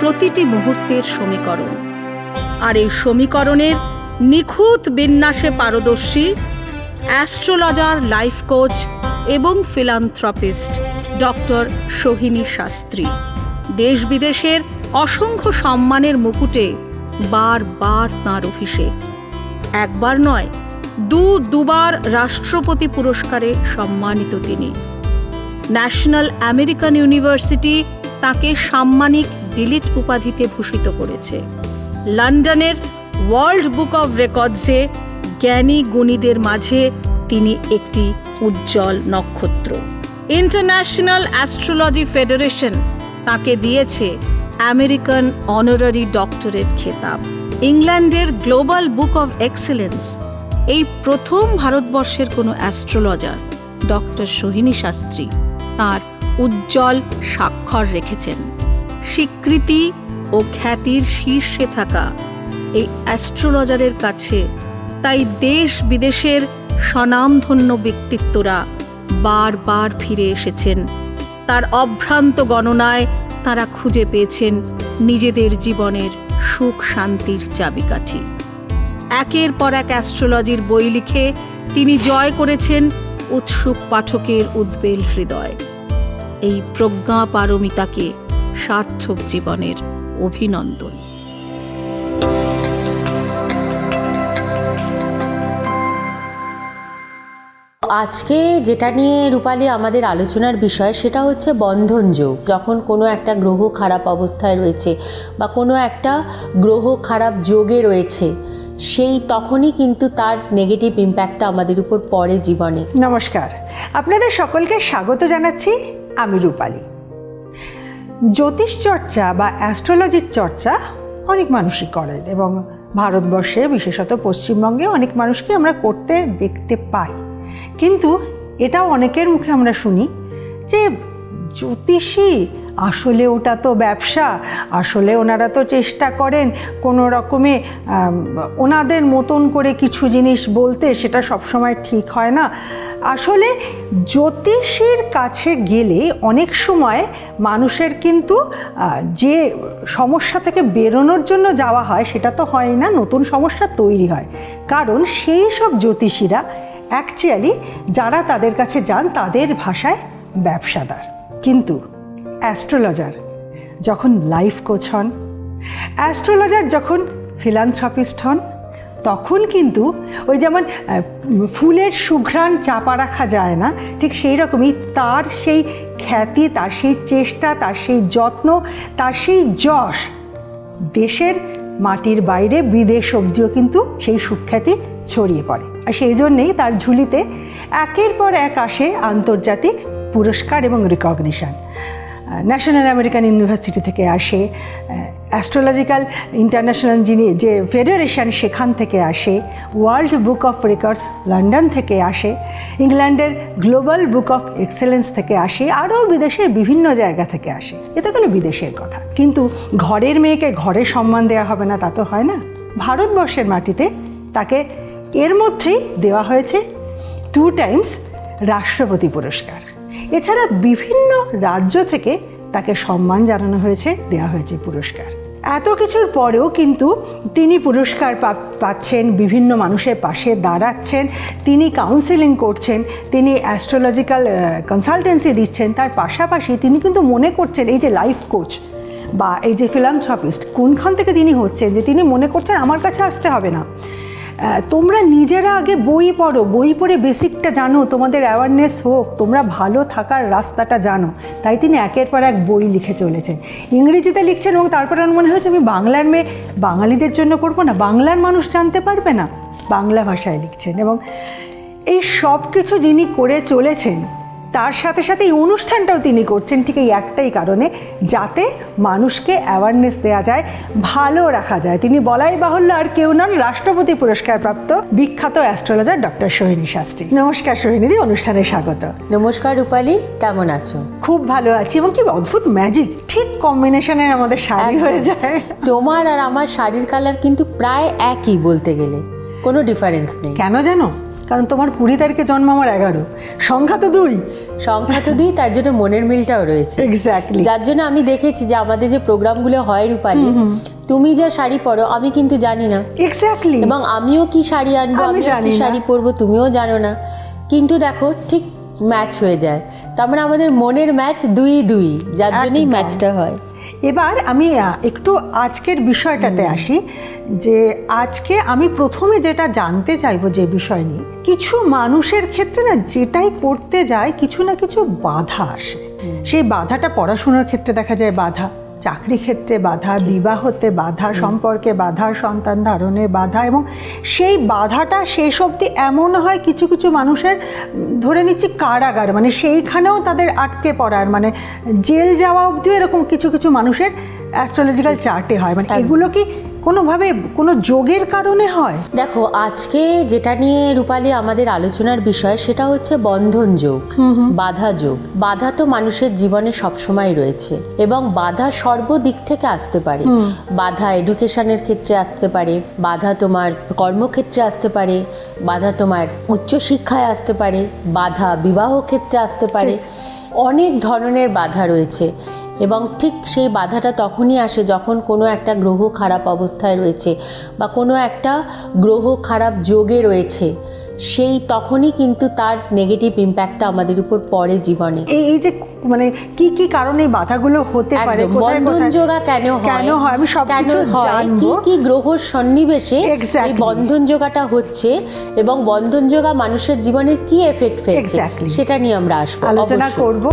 প্রতিটি মুহূর্তের সমীকরণ। আর এই সমীকরণের নিখুঁত বিন্যাসে পারদর্শী অ্যাস্ট্রোলজার, লাইফ কোচ এবং ফিলান্থ্রপিস্ট ডক্টর সোহিনী শাস্ত্রী। দেশ বিদেশের অসংখ্য সম্মানের মুকুটে বারবার তাঁর অভিষেক। একবার নয়, দু দুবার রাষ্ট্রপতি পুরস্কারে সম্মানিত তিনি। ন্যাশনাল আমেরিকান ইউনিভার্সিটি তাকে সাম্মানিক ডিলিট উপাধিতে ভূষিত করেছে। লন্ডনের ওয়ার্ল্ড বুক অব রেকর্ডসে জ্ঞানী গুণীদের মাঝে তিনি একটি উজ্জ্বল নক্ষত্র। ইন্টারন্যাশনাল অ্যাস্ট্রোলজি ফেডারেশন তাকে দিয়েছে আমেরিকান অনারারি ডক্টরেট খেতাব। ইংল্যান্ডের গ্লোবাল বুক অব এক্সেলেন্স, এই প্রথম ভারতবর্ষের কোনো অ্যাস্ট্রোলজার, ডক্টর সোহিনী শাস্ত্রী, তার উজ্জ্বল স্বাক্ষর রেখেছেন। স্বীকৃতি ও খ্যাতির শীর্ষে থাকা এই অ্যাস্ট্রোলজারের কাছে। তাই দেশ বিদেশের স্বনামধন্য ব্যক্তিত্বরা বারবার ফিরে এসেছেন। তার অভ্রান্ত গণনায় তারা খুঁজে পেয়েছেন নিজেদের জীবনের সুখ শান্তির চাবিকাঠি। একের পর এক অ্যাস্ট্রোলজির বই লিখে তিনি জয় করেছেন উৎসুক পাঠকের উদ্বেল হৃদয়। এই প্রজ্ঞা পারমিতাকে সার্থক জীবনের অভিনন্দন। আজকে যেটা নিয়ে রূপালী আমাদের আলোচনার বিষয় সেটা হচ্ছে বন্ধন যোগ। যখন কোনো একটা গ্রহ খারাপ অবস্থায় রয়েছে বা কোনো একটা গ্রহ খারাপ যোগে রয়েছে সেই তখনই কিন্তু তার নেগেটিভ ইম্প্যাক্টটা আমাদের উপর পড়ে জীবনে। নমস্কার। আপনাদের সকলকে স্বাগত জানাচ্ছি আমি রূপালী। জ্যোতিষ চর্চা বা অ্যাস্ট্রোলজির চর্চা অনেক মানুষই করেন এবং ভারতবর্ষে, বিশেষত পশ্চিমবঙ্গে, অনেক মানুষকে আমরা করতে দেখতে পাই। কিন্তু এটাও অনেকের মুখে আমরা শুনি যে জ্যোতিষী আসলে ওটা তো ব্যবসা, আসলে ওনারা তো চেষ্টা করেন কোনো রকমে ওনাদের মতন করে কিছু জিনিস বলতে, সেটা সবসময় ঠিক হয় না। আসলে জ্যোতিষীর কাছে গেলে অনেক সময় মানুষের কিন্তু যে সমস্যা থেকে বেরোনোর জন্য যাওয়া হয়, সেটা তো হয় না, নতুন সমস্যা তৈরি হয়। কারণ সেই সব জ্যোতিষীরা অ্যাকচুয়ালি যারা তাদের কাছে যান, তাদের ভাষায় ব্যবসাদার। কিন্তু অ্যাস্ট্রোলজার, যখন লাইফ কোচ হন। অ্যাস্ট্রোলজার যখন ফিলান্থ্রপিস্ট হন, তখন কিন্তু ওই যেমন ফুলের সুঘ্রাণ চাপা রাখা যায় না, ঠিক সেই রকমই তার সেই খ্যাতি, তার সেই চেষ্টা, তার সেই যত্ন, তার সেই যশ দেশের মাটির বাইরে, বিদেশ অবধিও কিন্তু সেই সুখ্যাতি ছড়িয়ে পড়ে। আর সেই জন্যেই তার ঝুলিতে একের পর এক আসে আন্তর্জাতিক পুরস্কার এবং রিকগনিশন ন্যাশনাল আমেরিকান ইউনিভার্সিটি থেকে আসে অ্যাস্ট্রোলজিক্যাল ইন্টারন্যাশনাল যিনি, যে ফেডারেশন সেখান থেকে আসে world book of records London থেকে আসে ইংল্যান্ডের গ্লোবাল বুক অফ এক্সেলেন্স থেকে আসে, আরও বিদেশের বিভিন্ন জায়গা থেকে আসে। এটা গেল বিদেশের কথা। কিন্তু ঘরের মেয়েকে ঘরে সম্মান দেওয়া হবে না, তা তো হয় না। ভারতবর্ষের মাটিতে তাকে এর মধ্যেই দেওয়া হয়েছে টু টাইমস রাষ্ট্রপতি পুরস্কার এছাড়া বিভিন্ন রাজ্য থেকে তাকে সম্মান জানানো হয়েছে দেওয়া হয়েছে পুরস্কার। এত কিছুর পরেও কিন্তু তিনি পুরস্কার পাচ্ছেন, বিভিন্ন মানুষের পাশে দাঁড়াচ্ছেন, তিনি কাউন্সিলিং করছেন, তিনি অ্যাস্ট্রোলজিক্যাল কনসালটেন্সি দিচ্ছেন, তার পাশাপাশি তিনি কিন্তু মনে করছেন এই যে লাইফ কোচ বা এই যে ফিলান্থ্রপিস্ট কোনখান থেকে তিনি হচ্ছেন যে তিনি মনে করছেন আমার কাছে আসতে হবে না। তোমরা নিজেরা আগে বই পড়ো। বই পড়ে বেসিকটা জানো, তোমাদের অ্যাওয়ারনেস হোক, তোমরা ভালো থাকার রাস্তাটা জানো। তাই তিনি একের পর এক বই লিখে চলেছেন। ইংরেজিতে লিখছেন এবং তারপর আমার মনে হয়েছে আমি বাংলার মেয়ে বাঙালিদের জন্য করব না, বাংলার মানুষ জানতে পারবে না, বাংলা ভাষায় লিখছেন। এবং এই সব কিছু যিনি করে চলেছেন তার সাথে সাথে এই অনুষ্ঠানটাও তিনি করছেন ঠিক এই একটাই কারণে যাতে মানুষকে অ্যাওয়ারনেস দেওয়া যায় ভালো রাখা যায়। তিনি বলাই বাহুল্য আর কেউ নন রাষ্ট্রপতি পুরস্কার প্রাপ্ত বিখ্যাত অ্যাস্ট্রোলজার ডক্টর সোহিনী শাস্ত্রী। নমস্কার সোহিনীদি অনুষ্ঠানে স্বাগত। নমস্কার রূপালী কেমন আছো? খুব ভালো আছি এবং কি অদ্ভুত ম্যাজিক ঠিক কম্বিনেশনের আমাদের শাড়ি হয়ে। যায়। তোমার আর আমার শাড়ির কালার কিন্তু প্রায় একই বলতে গেলে কোনো ডিফারেন্স নেই। কেন জানো? কারণ তোমার কুড়ি তারিখে জন্ম আমার এগারো। সংখ্যা তো দুই। সংখ্যা তো দিই তার জন্য মনের মিলটাও রয়েছে। এক্স্যাক্টলি যার জন্য আমি দেখেছি যে আমাদের যে প্রোগ্রামগুলো হয় রূপালী তুমি যা শাড়ি পরো আমি কিন্তু জানি না। এক্স্যাক্টলি এবং আমিও কি শাড়ি আনব আমি জানি কি শাড়ি পরবো তুমিও জানো না। কিন্তু দেখো ঠিক ম্যাচ হয়ে যায়। তার মানে আমাদের মনের ম্যাচ দুই দুই যার জন্যই ম্যাচটা হয়। এবার আমি একটু আজকের বিষয়টাতে আসি যে আজকে আমি প্রথমে যেটা জানতে চাইব যে বিষয় নিয়ে কিছু মানুষের ক্ষেত্রে না যেটাই করতে যায় কিছু না কিছু বাধা আসে। সেই বাধাটা পড়াশুনোর ক্ষেত্রে দেখা যায় বাধা। চাকরি ক্ষেত্রে বাধা বিবাহতে বাধা সম্পর্কে বাধা সন্তান ধারণে বাধা এবং সেই বাধাটা শেষ অবধি এমন হয় কিছু কিছু মানুষের ধরে নিচ্ছি কারাগার মানে সেইখানেও তাদের আটকে পড়ার মানে জেল যাওয়া অবধি এরকম কিছু কিছু মানুষের অ্যাস্ট্রোলজিক্যাল চার্টে হয়। মানে এগুলো কি কোনোভাবে কোনো যোগের কারণে হয়? দেখো আজকে যেটা নিয়ে রূপালী আমাদের আলোচনার বিষয় সেটা হচ্ছে বন্ধন যোগ বাধা যোগ। বাধা তো মানুষের জীবনে সবসময় রয়েছে এবং বাধা সর্বদিক থেকে আসতে পারে। বাধা এডুকেশনের ক্ষেত্রে আসতে পারে বাধা তোমার কর্মক্ষেত্রে আসতে পারে বাধা তোমার উচ্চশিক্ষায় আসতে পারে বাধা বিবাহ ক্ষেত্রে আসতে পারে। অনেক ধরনের বাধা রয়েছে। এবং ঠিক সেই বাধাটা তখনই আসে যখন কোনো একটা গ্রহ খারাপ অবস্থায় রয়েছে বা কোনো একটা গ্রহ খারাপ যোগে রয়েছে। সেই তখনই কিন্তু তার নেগেটিভ ইম্প্যাক্টটা আমাদের উপর পড়ে জীবনে। এই যে মানে কি কি কারণে এই বাধাগুলো হতে পারে বন্ধন যোগা কেন হয়? কেন হয়? আমি সব কিছু কি জানব। কি গ্রহ সন্নিবেশে এই বন্ধন যোগাটা হচ্ছে এবং বন্ধন যোগা মানুষের জীবনে কি এফেক্ট ফেলছে? সেটা নিয়ে আমরা আসব আলোচনা। করব।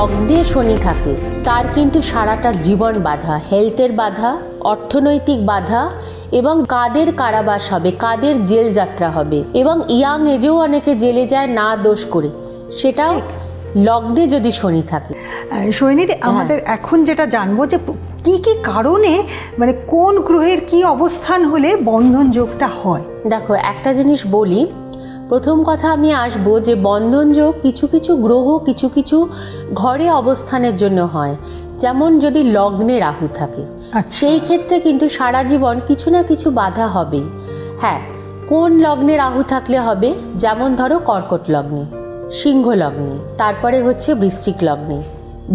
লগ্নে শনি থাকে। তার কিন্তু সারাটা জীবন বাধা হেলথের বাধা অর্থনৈতিক বাধা এবং কাদের কারাবাস হবে কাদের জেল যাত্রা হবে এবং ইয়াং এজেও অনেকে জেলে যায় না দোষ করে। সেটাও লগ্নে যদি শনি থাকে। সৈনিধি হ্যাঁ। আমাদের এখন যেটা জানব যে কি কি কারণে মানে কোন গ্রহের কি অবস্থান হলে বন্ধন যোগটা হয়? দেখো একটা জিনিস বলি প্রথম কথা আমি আসব যে বন্ধন যোগ কিছু কিছু গ্রহ কিছু কিছু ঘরে অবস্থানের জন্য হয়। যেমন যদি লগ্নে রাহু থাকে। আচ্ছা। সেই ক্ষেত্রে কিন্তু সারা জীবন কিছু না কিছু বাধা হবেই। হ্যাঁ কোন লগ্নে রাহু থাকলে হবে? যেমন ধরো কর্কট লগ্নে সিংহ লগ্নে তারপরে হচ্ছে বৃশ্চিক লগ্নে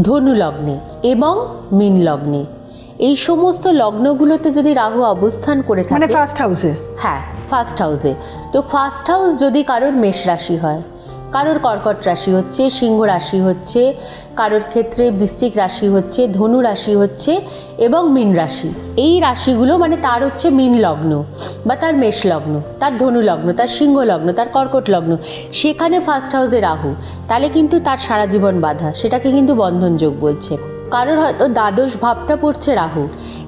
ধনু লগ্নে এবং মীন লগ্নে। এই সমস্ত লগ্নগুলোতে যদি রাহু অবস্থান করে মানে থাকে ফার্স্ট হাউসে হ্যাঁ ফার্স্ট হাউসে। তো ফার্স্ট হাউস যদি কারোর মেষ রাশি হয়, কারোর কর্কট রাশি হচ্ছে, সিংহ রাশি হচ্ছে, কারোর ক্ষেত্রে বৃশ্চিক রাশি হচ্ছে, ধনু রাশি হচ্ছে এবং মীন রাশি। এই রাশিগুলো মানে তার হচ্ছে মীন লগ্ন বা তার মেষ লগ্ন, তার ধনু লগ্ন, তার সিংহ লগ্ন, তার কর্কট লগ্ন। সেখানে ফার্স্ট হাউসে রাহু, তাহলে কিন্তু তার সারা জীবন বাধা, সেটাকে কিন্তু বন্ধনযোগ বলছে। কারোর হয়তো দ্বাদশ ভাবটা পড়ছে রাহু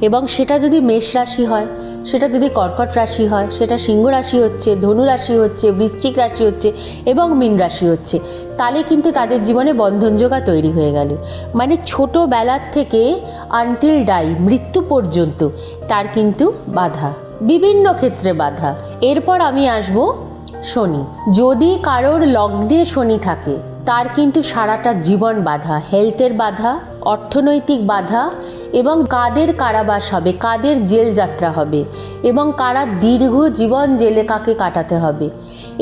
এবং সেটা যদি মেষ রাশি হয় সেটা যদি কর্কট রাশি হয়, সেটা সিংহ রাশি হচ্ছে, ধনু রাশি হচ্ছে, বৃশ্চিক রাশি হচ্ছে এবং মীন রাশি হচ্ছে, তাহলে কিন্তু তাদের জীবনে বন্ধন বন্ধনযোগা তৈরি হয়ে গেল। মানে ছোটোবেলার থেকে আনটিল ডাই মৃত্যু পর্যন্ত তার কিন্তু বাধা, বিভিন্ন ক্ষেত্রে বাধা। এরপর আমি আসব শনি। যদি কারোর লগ্নে শনি থাকে, তার কিন্তু সারাটা জীবন বাধা হেলথের বাধা অর্থনৈতিক বাধা এবং কাদের কারাবাস হবে কাদের জেল যাত্রা হবে এবং কারা দীর্ঘ জীবন জেলে কাকে কাটাতে হবে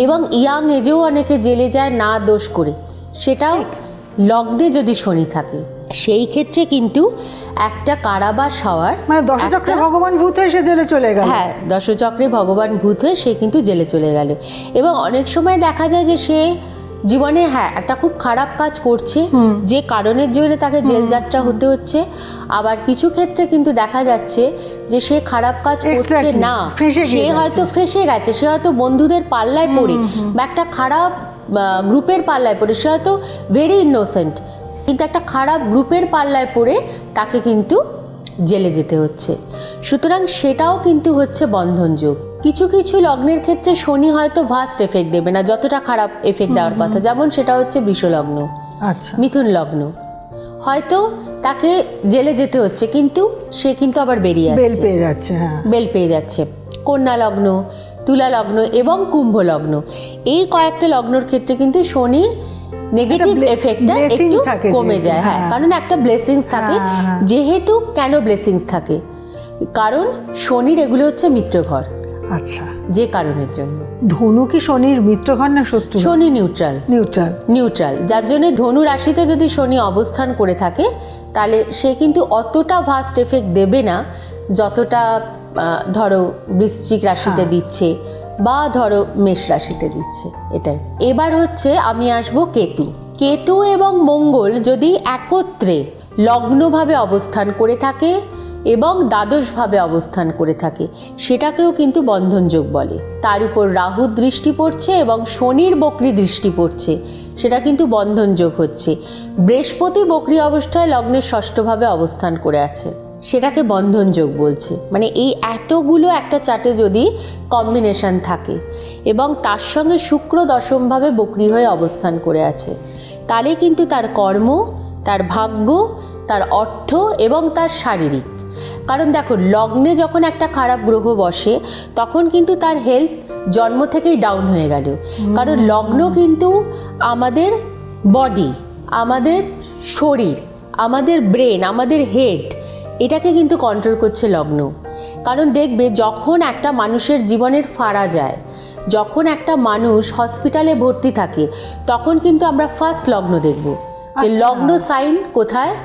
এবং ইয়াং এজেও অনেকে জেলে যায় না দোষ করে সেটাও লগ্নে যদি শনি থাকে। সেই ক্ষেত্রে কিন্তু একটা কারাবাস হওয়ার মানে দশচক্রে ভগবান ভূত হয়ে সে জেলে চলে গেল। হ্যাঁ দশচক্রে ভগবান ভূত হয়ে সে কিন্তু জেলে চলে গেল। এবং অনেক সময় দেখা যায় যে সে জীবনে হ্যাঁ একটা খুব খারাপ কাজ করছে। যে কারণের জন্য তাকে জেল যাত্রা হতে হচ্ছে। আবার কিছু ক্ষেত্রে কিন্তু দেখা যাচ্ছে যে সে খারাপ কাজ করছে না। সে হয়তো ফেসে গেছে সে হয়তো বন্ধুদের পাল্লায় পড়ে বা একটা খারাপ গ্রুপের পাল্লায় পড়ে সে হয়তো ভেরি ইনোসেন্ট কিন্তু একটা খারাপ গ্রুপের পাল্লায় পড়ে তাকে কিন্তু জেলে যেতে হচ্ছে। সুতরাং সেটাও কিন্তু হচ্ছে বন্ধনযোগ। কিছু কিছু লগ্নের ক্ষেত্রে শনি হয়তো ভাস্ট এফেক্ট দেবে না যতটা খারাপ এফেক্ট দেওয়ার কথা। যেমন সেটা হচ্ছে বিষলগ্ন আচ্ছা। মিথুন লগ্ন। হয়তো তাকে জেলে যেতে হচ্ছে কিন্তু সে কিন্তু আবার বেরিয়ে বেল পেয়ে যাচ্ছে হ্যাঁ। বেল পেয়ে যাচ্ছে। কন্যা লগ্ন তুলা লগ্ন এবং কুম্ভ লগ্ন। এই কয়েকটা লগ্নর ক্ষেত্রে কিন্তু শনির নেগেটিভ এফেক্টটা একটু কমে যায়। হ্যাঁ হ্যাঁ। কারণ একটা ব্লেসিংস থাকে। হ্যাঁ, হ্যাঁ। যেহেতু কেন ব্লেসিংস থাকে? কারণ শনির এগুলো হচ্ছে মিত্রঘর। আচ্ছা। যে কারণের জন্য। ধনু কি শনির মিত্রঘর না শত্রু? শনি নিউট্রাল নিউট্রাল নিউট্রাল যার জন্য ধনু রাশিতে যদি শনি অবস্থান করে থাকে তাহলে সে কিন্তু অতটা ভাস্ট এফেক্ট দেবে না যতটা ধরো বৃশ্চিক রাশিতে হ্যাঁ। দিচ্ছে বা ধরো মেষ রাশিতে দিচ্ছে এটাই। এবার হচ্ছে আমি আসব কেতু। কেতু এবং মঙ্গল যদি একত্রে লগ্নভাবে অবস্থান করে থাকে এবং দ্বাদশভাবে অবস্থান করে থাকে। সেটাকেও কিন্তু বন্ধনযোগ বলে। তার উপর রাহু দৃষ্টি পড়ছে এবং শনির বকরি দৃষ্টি পড়ছে। সেটা কিন্তু বন্ধনযোগ হচ্ছে। বৃহস্পতি বকরি অবস্থায় লগ্নের ষষ্ঠভাবে অবস্থান করে আছে। সেটাকে বন্ধনযোগ বলছে। মানে এই এতগুলো একটা চাটে যদি কম্বিনেশন থাকে এবং তার সঙ্গে শুক্র দশমভাবে বক্রি হয়ে অবস্থান করে আছে, তাহলে কিন্তু তার কর্ম, তার ভাগ্য, তার অর্থ এবং তার শারীরিক কারণ দেখো লগ্নে যখন একটা খারাপ গ্রহ বসে তখন কিন্তু তার হেলথ জন্ম থেকেই ডাউন হয়ে গেল। কারণ লগ্ন কিন্তু আমাদের বডি আমাদের শরীর আমাদের ব্রেন আমাদের হেড এটাকে কিন্তু কন্ট্রোল করছে লগ্ন। কারণ দেখবে যখন একটা মানুষের জীবনের ফাড়া যায় যখন একটা মানুষ হসপিটালে ভর্তি থাকে তখন কিন্তু আমরা ফার্স্ট লগ্ন দেখব। যে আচ্ছা। লগ্ন সাইন কোথায়?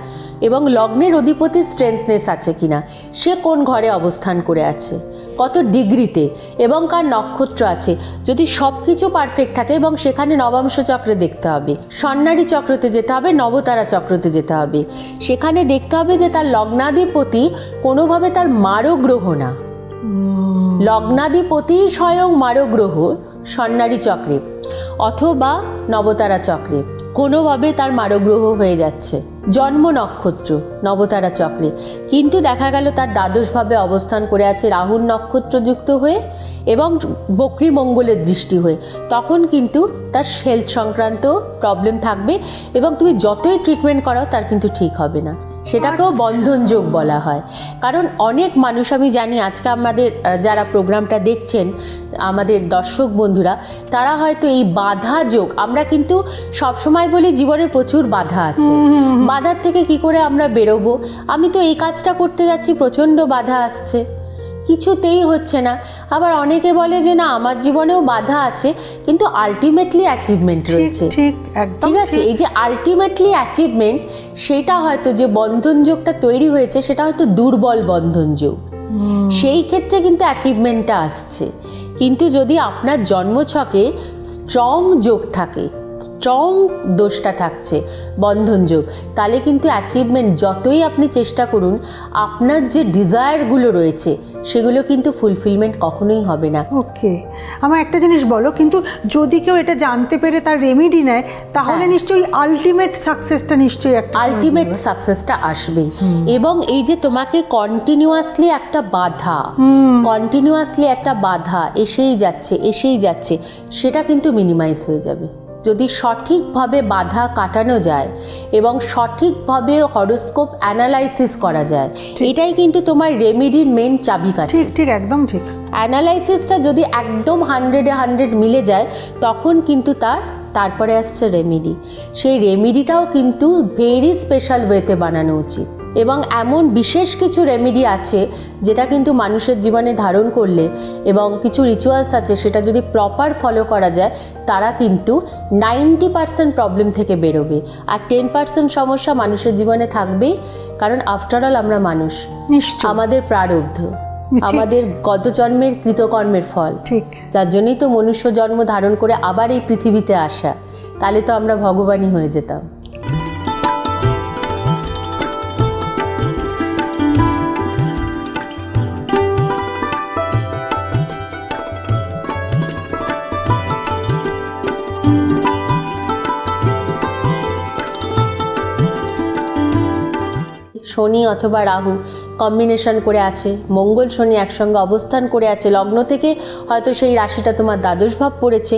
এবং লগ্নের অধিপতির স্ট্রেংথনেস আছে কিনা, সে কোন ঘরে অবস্থান করে আছে, কত ডিগ্রিতে এবং কার নক্ষত্র আছে, যদি সব কিছু পারফেক্ট থাকে এবং সেখানে নবাংশ চক্রে দেখতে হবে স্বর্ণারী চক্রতে যেতে হবে, নবতারা চক্রতে যেতে হবে, সেখানে দেখতে হবে যে তার লগ্নাধিপতি কোনোভাবে তার মারো গ্রহ না। লগ্নাধিপতি স্বয়ং মারো গ্রহ স্বর্ণারী চক্রে, অথবা নবতারা চক্রে। কোনোভাবে তার মারগ্রহ হয়ে যাচ্ছে। জন্ম নক্ষত্র, নবতারা চক্রে। কিন্তু দেখা গেল তার দ্বাদশভাবে অবস্থান করে আছে রাহুল নক্ষত্রযুক্ত হয়ে এবং বক্রী মঙ্গলের দৃষ্টি হয়ে। তখন কিন্তু তার হেলথ সংক্রান্ত প্রবলেম থাকবে এবং তুমি যতই ট্রিটমেন্ট করাও তার কিন্তু ঠিক হবে না। সেটাকেও বন্ধনযোগ বলা হয়। কারণ অনেক মানুষ আমি জানি আজকে আমাদের যারা প্রোগ্রামটা দেখছেন আমাদের দর্শক বন্ধুরা তারা হয়তো এই বাধা যোগ আমরা কিন্তু সবসময় বলি জীবনে প্রচুর বাধা আছে। বাধার থেকে কি করে আমরা বেরোবো? আমি তো এই কাজটা করতে যাচ্ছি প্রচণ্ড বাধা আসছে। কিছুতেই হচ্ছে না। আবার অনেকে বলে যে না আমার জীবনেও বাধা আছে কিন্তু আলটিমেটলি অ্যাচিভমেন্ট রয়েছে। ঠিক ঠিক আছে? এই যে আলটিমেটলি অ্যাচিভমেন্ট সেটা হয়তো যে বন্ধন যোগটা তৈরি হয়েছে সেটা হয়তো দুর্বল বন্ধন যোগ। সেই ক্ষেত্রে কিন্তু অ্যাচিভমেন্টটা আসছে। কিন্তু যদি আপনার জন্মছকে স্ট্রং যোগ থাকে স্ট্রং দোষটা থাকছে। বন্ধন যোগ। তাহলে কিন্তু অ্যাচিভমেন্ট যতই আপনি চেষ্টা করুন আপনার যে ডিজায়ারগুলো রয়েছে সেগুলো কিন্তু ফুলফিলমেন্ট কখনোই হবে না। ওকে। আমার একটা জিনিস বলো কিন্তু যদি কেউ এটা জানতে পেরে তার রেমেডি নেয় তাহলে হ্যাঁ। নিশ্চয়ই আলটিমেট সাকসেসটা নিশ্চয়ই একটা আলটিমেট সাকসেসটা আসবেই। এবং এই যে তোমাকে কন্টিনিউয়াসলি একটা বাধা কন্টিনিউয়াসলি একটা বাধা এসেই যাচ্ছে এসেই যাচ্ছে সেটা কিন্তু মিনিমাইজ হয়ে যাবে। যদি সঠিকভাবে বাধা কাটানো যায় এবং সঠিকভাবে হরোস্কোপ অ্যানালাইসিস করা যায় এটাই কিন্তু তোমার রেমেডির মেন চাবিকাঠি ঠিক ঠিক একদম ঠিক। অ্যানালাইসিসটা যদি একদম হান্ড্রেডে হান্ড্রেড মিলে যায় তখন কিন্তু তার তারপরে আসছে রেমেডি। সেই রেমেডিটাও কিন্তু ভেরি স্পেশাল ওয়েতে বানানো উচিত। এবং এমন বিশেষ কিছু রেমেডি আছে যেটা কিন্তু মানুষের জীবনে ধারণ করলে এবং কিছু রিচুয়ালস আছে সেটা যদি প্রপার ফলো করা যায় তারা কিন্তু নাইনটি পার্সেন্ট প্রবলেম থেকে বেরোবে। আর টেন পার্সেন্ট সমস্যা মানুষের জীবনে থাকবেই কারণ আফটারঅল আমরা মানুষ। আমাদের প্রারব্ধ। আমাদের গত জন্মের কৃতকর্মের ফল। ঠিক। যার জন্যই তো মনুষ্য জন্ম ধারণ করে আবার এই পৃথিবীতে আসা। তাহলে তো আমরা ভগবানই হয়ে যেতাম। শনি অথবা রাহু কম্বিনেশন করে আছে, মঙ্গল শনি একসঙ্গে অবস্থান করে আছে, লগ্ন থেকে হয়তো সেই রাশিটা তোমার দ্বাদশ ভাব পড়েছে,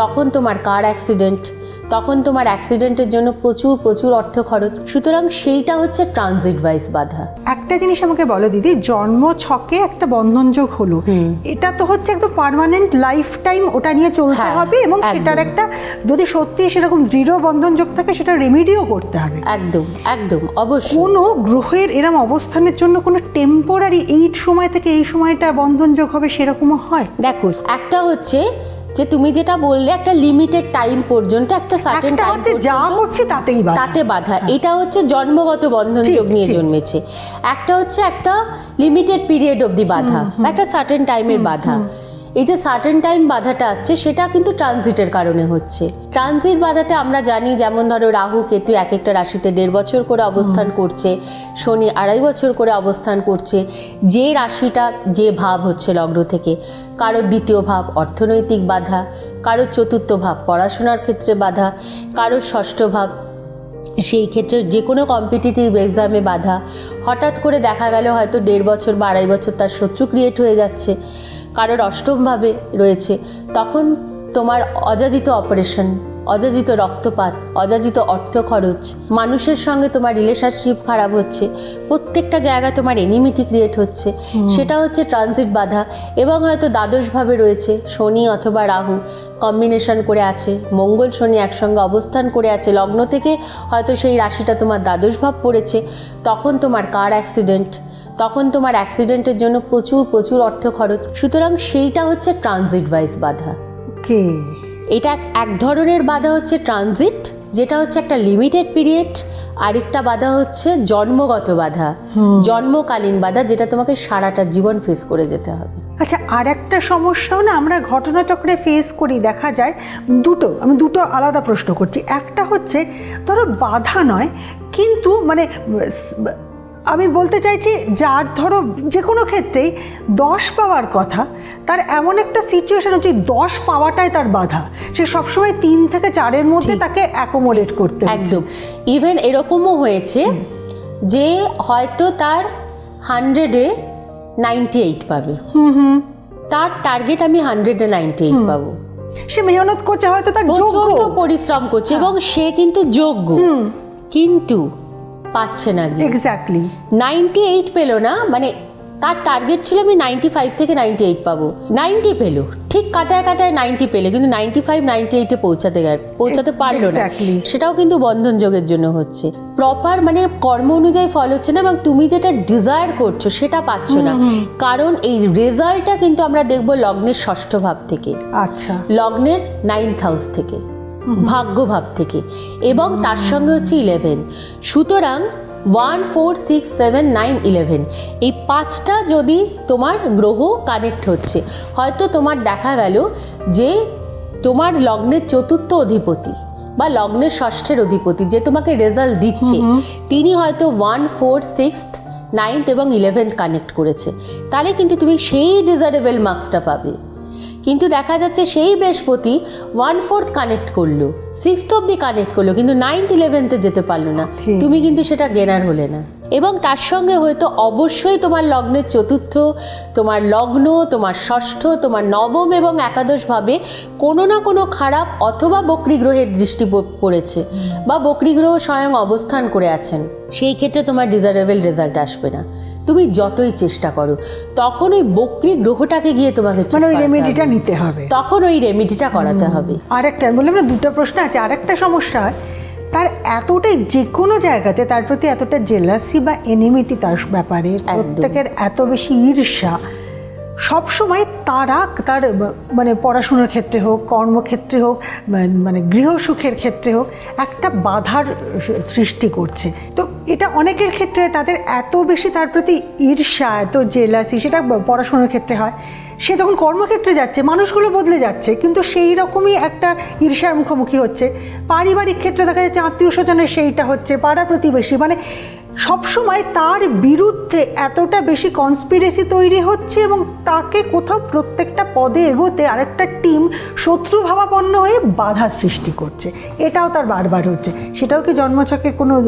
তখন তোমার কার অ্যাক্সিডেন্ট তখন তোমার অ্যাক্সিডেন্টের জন্য প্রচুর প্রচুর অর্থ খরচ। সুতরাং সেইটা হচ্ছে ট্রানজিট ওয়াইজ বাধা। একটা জিনিস আমাকে বলো দিদি জন্ম ছকে একটা বন্ধনযোগ হলো। এটা তো হচ্ছে একদম পার্মানেন্ট লাইফ টাইম ওটা নিয়ে চলতে হ্যাঁ, হবে এবং সেটার একটা যদি সত্যি সেরকম দৃঢ় বন্ধনযোগ থাকে সেটা রেমিডিও করতে হবে। একদম একদম অবশ্যই। কোনো গ্রহের এরম অবস্থানের জন্য কোনো টেম্পোরারি এই সময় থেকে এই সময়টা বন্ধনযোগ হবে সেরকমও হয়? দেখো একটা হচ্ছে যে তুমি যেটা বললে একটা লিমিটেড টাইম পর্যন্ত একটা সার্টেন টাইম পর্যন্ত যা করছে তাতেই বাধা। তাতে বাধা। এটা হচ্ছে জন্মগত বন্ধন যোগ নিয়ে জন্মেছে। একটা হচ্ছে একটা লিমিটেড পিরিয়ড অবধি বাধা একটা সার্টেন টাইমের বাধা। এই যে সার্টেন টাইম বাধাটা আসছে সেটা কিন্তু ট্রানজিটের কারণে হচ্ছে। ট্রানজিট বাধাতে আমরা জানি যেমন ধরো রাহু কেতু এক একটা রাশিতে দেড় বছর করে অবস্থান করছে শনি আড়াই বছর করে অবস্থান করছে। যে রাশিটা যে ভাব হচ্ছে লগ্ন থেকে কারোর দ্বিতীয় ভাব অর্থনৈতিক বাধা কারোর চতুর্থ ভাব পড়াশোনার ক্ষেত্রে বাধা কারোর ষষ্ঠ ভাব সেই ক্ষেত্রে যে কোনো কম্পিটিটিভ এক্সামে বাধা। হঠাৎ করে দেখা গেল হয়তো দেড় বছর বা আড়াই বছর তার শত্রু ক্রিয়েট হয়ে যাচ্ছে। কারোর অষ্টমভাবে রয়েছে তখন তোমার অযাচিত অপারেশন অযাচিত রক্তপাত অযাচিত অর্থ খরচ মানুষের সঙ্গে তোমার রিলেশনশিপ খারাপ হচ্ছে প্রত্যেকটা জায়গায় তোমার এনিমিটি ক্রিয়েট হচ্ছে। সেটা হচ্ছে ট্রানজিট বাধা এবং হয়তো দ্বাদশভাবে রয়েছে শনি অথবা রাহু কম্বিনেশন করে আছে মঙ্গল শনি একসঙ্গে অবস্থান করে আছে লগ্ন থেকে হয়তো সেই রাশিটা তোমার দ্বাদশ ভাব পড়েছে তখন তোমার কার অ্যাক্সিডেন্ট তখন তোমার অ্যাক্সিডেন্টের জন্য প্রচুর প্রচুর অর্থ খরচ। সুতরাং সেইটা হচ্ছে ট্রানজিট ওয়াইজ বাধা। ওকে। এটা এক- ধরনের বাধা হচ্ছে ট্রানজিট যেটা হচ্ছে একটা লিমিটেড পিরিয়ড। আরেকটা বাধা হচ্ছে জন্মগত বাধা জন্মকালীন বাধা যেটা তোমাকে সারাটা জীবন ফেস করে যেতে হবে। আচ্ছা আর একটা সমস্যাও না আমরা ঘটনাচক্রে ফেস করি দেখা যায়। দুটো আমি দুটো আলাদা প্রশ্ন করছি। একটা হচ্ছে ধরো বাধা নয় কিন্তু মানে আমি বলতে চাইছি যার ধরো যে কোনো ক্ষেত্রেই দশ পাওয়ার কথা তার এমন একটা সিচুয়েশন হচ্ছে দশ পাওয়াটাই তার বাধা। সে সবসময় তিন থেকে চারের মধ্যে তাকে অ্যাকোমোডেট করতে। একদম। ইভেন এরকমও হয়েছে যে হয়তো তার হান্ড্রেডে নাইনটি এইট পাবে। হুম হুম। তার টার্গেট আমি হান্ড্রেডে নাইনটি এইট পাবো। সে মেহনত করছে হয়তো তার যোগ্য। পরিশ্রম করছে এবং সে কিন্তু যোগ্য। কিন্তু পাচ্ছে না এক্স্যাক্টলি নাইনটি এইট পেল না মানে তার টার্গেট ছিল আমি নাইনটি ফাইভ থেকে নাইনটি এইট পাবো। নাইনটি পেল ঠিক কাটায় কাটায় নাইনটি পেলে কিন্তু নাইনটি ফাইভ নাইনটি এইটে পৌঁছাতে গেল পৌঁছাতে পারল না। সেটাও কিন্তু বন্ধন যোগের জন্য হচ্ছে। প্রপার মানে কর্ম অনুযায়ী ফল হচ্ছে না এবং তুমি যেটা ডিজায়ার করছ সেটা পাচ্ছ না। কারণ এই রেজাল্টটা কিন্তু আমরা দেখব লগ্নের ষষ্ঠ ভাব থেকে। আচ্ছা। লগ্নের নাইন্থ হাউস থেকে। ভাগ্যভাব থেকে এবং তার সঙ্গে হচ্ছে ইলেভেন সুতরাং one four six seven nine eleven এই পাঁচটা যদি তোমার গ্রহ কানেক্ট হচ্ছে হয়তো তোমার দেখা গেল যে তোমার লগ্নের চতুর্থ অধিপতি বা লগ্নের ষষ্ঠের অধিপতি যে তোমাকে রেজাল্ট দিচ্ছে তিনি হয়তো ওয়ান ফোর সিক্স নাইনথ এবং ইলেভেন্থ কানেক্ট করেছে। তাহলে কিন্তু তুমি সেই ডিজারেবল মার্কসটা পাবে। কিন্তু দেখা যাচ্ছে সেই বৃহস্পতি ওয়ান ফোর্থ কানেক্ট করল। সিক্সথ অব্দি কানেক্ট করল কিন্তু নাইনথ ইলেভেন্থে যেতে পারল না। তুমি কিন্তু সেটা গেনার হলে না। এবং তার সঙ্গে হয়তো অবশ্যই তোমার লগ্নের চতুর্থ তোমার লগ্ন তোমার ষষ্ঠ তোমার নবম এবং একাদশভাবে কোনো না কোনো খারাপ অথবা বক্রী গ্রহের দৃষ্টি পড়েছে বা বক্রী গ্রহ স্বয়ং অবস্থান করে আছেন সেই ক্ষেত্রে তোমার ডিজারেবল রেজাল্ট আসবে না। তুমি যতই চেষ্টা করো তখন ওই বক্রী গ্রহটাকে গিয়ে তোমাকে মানে ওই রেমেডিটা নিতে হবে। তখন ওই রেমেডিটা করাতে হবে। আর একটা বললাম না দুটো প্রশ্ন আছে। আর একটা সমস্যা হয় তার এতটাই যে কোনো জায়গাতে তার প্রতি এতটা জেলাসি বা এনিমিটি তার ব্যাপারে প্রত্যেকের এত বেশি ঈর্ষা। সবসময় তারা, তার মানে পড়াশোনার ক্ষেত্রে হোক, কর্মক্ষেত্রে হোক, মানে- মানে গৃহসুখের ক্ষেত্রে হোক, একটা বাধার সৃষ্টি করছে। তো এটা অনেকের ক্ষেত্রে তাদের এত বেশি তার প্রতি ঈর্ষা, এত জেলাসি সেটা পড়াশোনার ক্ষেত্রে হয়। সে তখন কর্মক্ষেত্রে যাচ্ছে, মানুষগুলো বদলে যাচ্ছে, কিন্তু সেই রকমই একটা ঈর্ষার মুখোমুখি হচ্ছে। পারিবারিক ক্ষেত্রে দেখা যাচ্ছে আত্মীয় স্বজনের সেইটা হচ্ছে পাড়া প্রতিবেশী মানে সবসময় তার বিরুদ্ধে এতটা বেশি কনস্পিরেসি তৈরি হচ্ছে এবং তাকে কোথাও প্রত্যেকটা পদে এগোতে আরেকটা টিম শত্রু ভাবাপন্ন হয়ে বাধা সৃষ্টি করছে। এটাও তার বারবার হচ্ছে। সেটাও কি জন্মছকে কোনো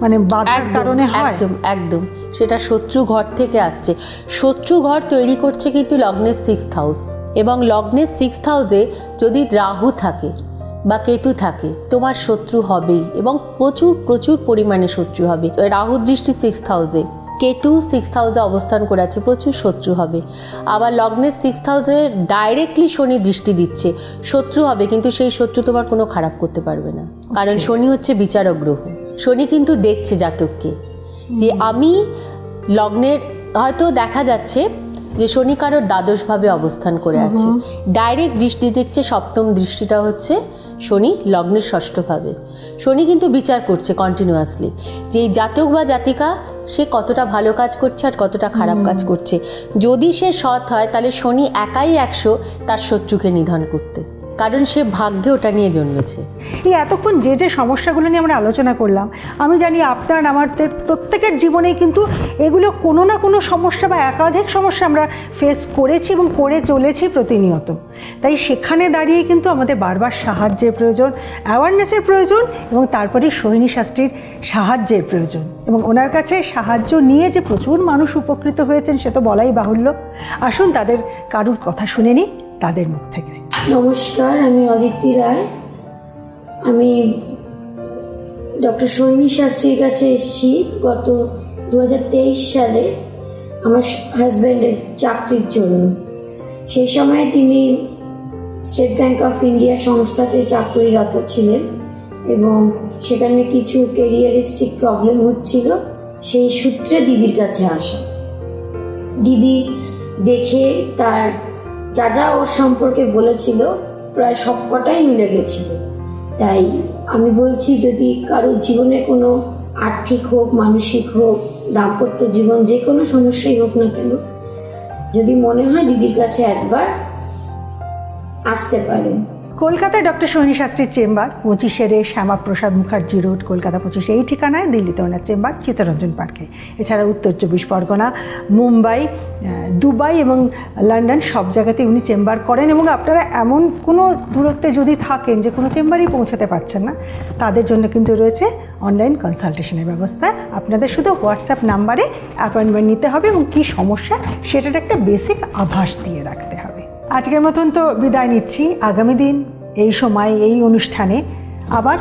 মানে বাধার কারণে হয়? একদম একদম। সেটা শত্রু ঘর থেকে আসছে। শত্রু ঘর তৈরি করছে কিন্তু লগ্নের সিক্স হাউস এবং লগ্নের সিক্স হাউসে যদি রাহু থাকে বা কেতু থাকে তোমার শত্রু হবেই এবং প্রচুর প্রচুর পরিমাণে শত্রু হবে। রাহুর দৃষ্টি সিক্স হাউসে কেতু সিক্স হাউসে অবস্থান করে আছে প্রচুর শত্রু হবে। আবার লগ্নের সিক্স হাউসে ডাইরেক্টলি শনি দৃষ্টি দিচ্ছে শত্রু হবে কিন্তু সেই শত্রু তোমার কোনো খারাপ করতে পারবে না। কারণ শনি হচ্ছে বিচারক গ্রহ। শনি কিন্তু দেখছে জাতককে। যে আমি লগ্নের হয়তো দেখা যাচ্ছে যে শনি কারোর দ্বাদশভাবে অবস্থান করে আছে। ডাইরেক্ট দৃষ্টি দেখছে সপ্তম দৃষ্টিটা হচ্ছে শনি লগ্নের ষষ্ঠভাবে। শনি কিন্তু বিচার করছে কন্টিনিউয়াসলি যে এই জাতক বা জাতিকা সে কতটা ভালো কাজ করছে আর কতটা খারাপ কাজ করছে। যদি সে সৎ হয় তাহলে শনি একাই একশো তার শত্রুকে নিধন করতে। কারণ সে ভাগ্যে ওটা নিয়ে জন্মেছে। এই এতক্ষণ যে যে সমস্যাগুলো নিয়ে আমরা আলোচনা করলাম, আমি জানি আপনার আমাদের প্রত্যেকের জীবনেই কিন্তু এগুলো কোনো না কোনো সমস্যা বা একাধিক সমস্যা আমরা ফেস করেছি এবং করে চলেছি প্রতিনিয়ত। তাই সেখানে দাঁড়িয়ে কিন্তু আমাদের বারবার সাহায্যের প্রয়োজন অ্যাওয়ারনেসের প্রয়োজন এবং তারপরে সোহিনী শাস্ত্রীর সাহায্যের প্রয়োজন। এবং ওনার কাছে সাহায্য নিয়ে যে প্রচুর মানুষ উপকৃত হয়েছেন সে তো বলাই বাহুল্য। আসুন তাদের কারুর কথা শুনে নিই, তাদের মুখ থেকে। নমস্কার, আমি অদিতি রায়। আমি ডক্টর সৈনী শাস্ত্রীর কাছে এসেছি গত দু হাজার তেইশ সালে আমার হাজব্যান্ডের চাকরির জন্য। সেই সময় তিনি স্টেট ব্যাংক অফ ইন্ডিয়া সংস্থাতে চাকরিরত ছিলেন এবং সেখানে কিছু কেরিয়ারিস্টিক প্রবলেম হচ্ছিল, সেই সূত্রে দিদির কাছে আসা। দিদি দেখে তার যা যা ওর সম্পর্কে বলেছিল, প্রায় সবকটাই মিলে গেছিল। তাই আমি বলছি, যদি কারোর জীবনে কোনো আর্থিক হোক, মানসিক হোক, দাম্পত্য জীবন যে কোনো সমস্যাই হোক না কেন, যদি মনে হয় দিদির কাছে একবার আসতে পারেন। কলকাতায় ডক্টর সোহিনী শাস্ত্রীর চেম্বার পঁচিশে রে শ্যামাপ্রসাদ মুখার্জি রোড, কলকাতা পঁচিশে, এই ঠিকানায় দিল্লিতে ওনার চেম্বার, চিত্তরঞ্জন পার্কে। এছাড়া উত্তর চব্বিশ পরগনা, মুম্বাই দুবাই এবং লন্ডন সব জায়গাতেই উনি চেম্বার করেন এবং আপনারা এমন কোনো দূরত্বে যদি থাকেন যে কোনো চেম্বারেই পৌঁছাতে পারছেন না, তাদের জন্য কিন্তু রয়েছে অনলাইন কনসালটেশনের ব্যবস্থা। আপনাদের শুধু হোয়াটসঅ্যাপ নাম্বারে অ্যাপয়েন্টমেন্ট নিতে হবে এবং কী সমস্যা সেটার একটা বেসিক আভাস দিয়ে রাখতে আজকের মতন তো বিদায় নিচ্ছি। আগামী দিন, এই সময়, এই অনুষ্ঠানে আবার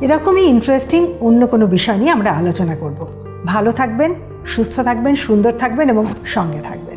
এরকমই ইন্টারেস্টিং অন্য কোনো বিষয় নিয়ে আমরা আলোচনা করব। ভালো থাকবেন, সুস্থ থাকবেন, সুন্দর থাকবেন এবং সঙ্গে থাকবেন।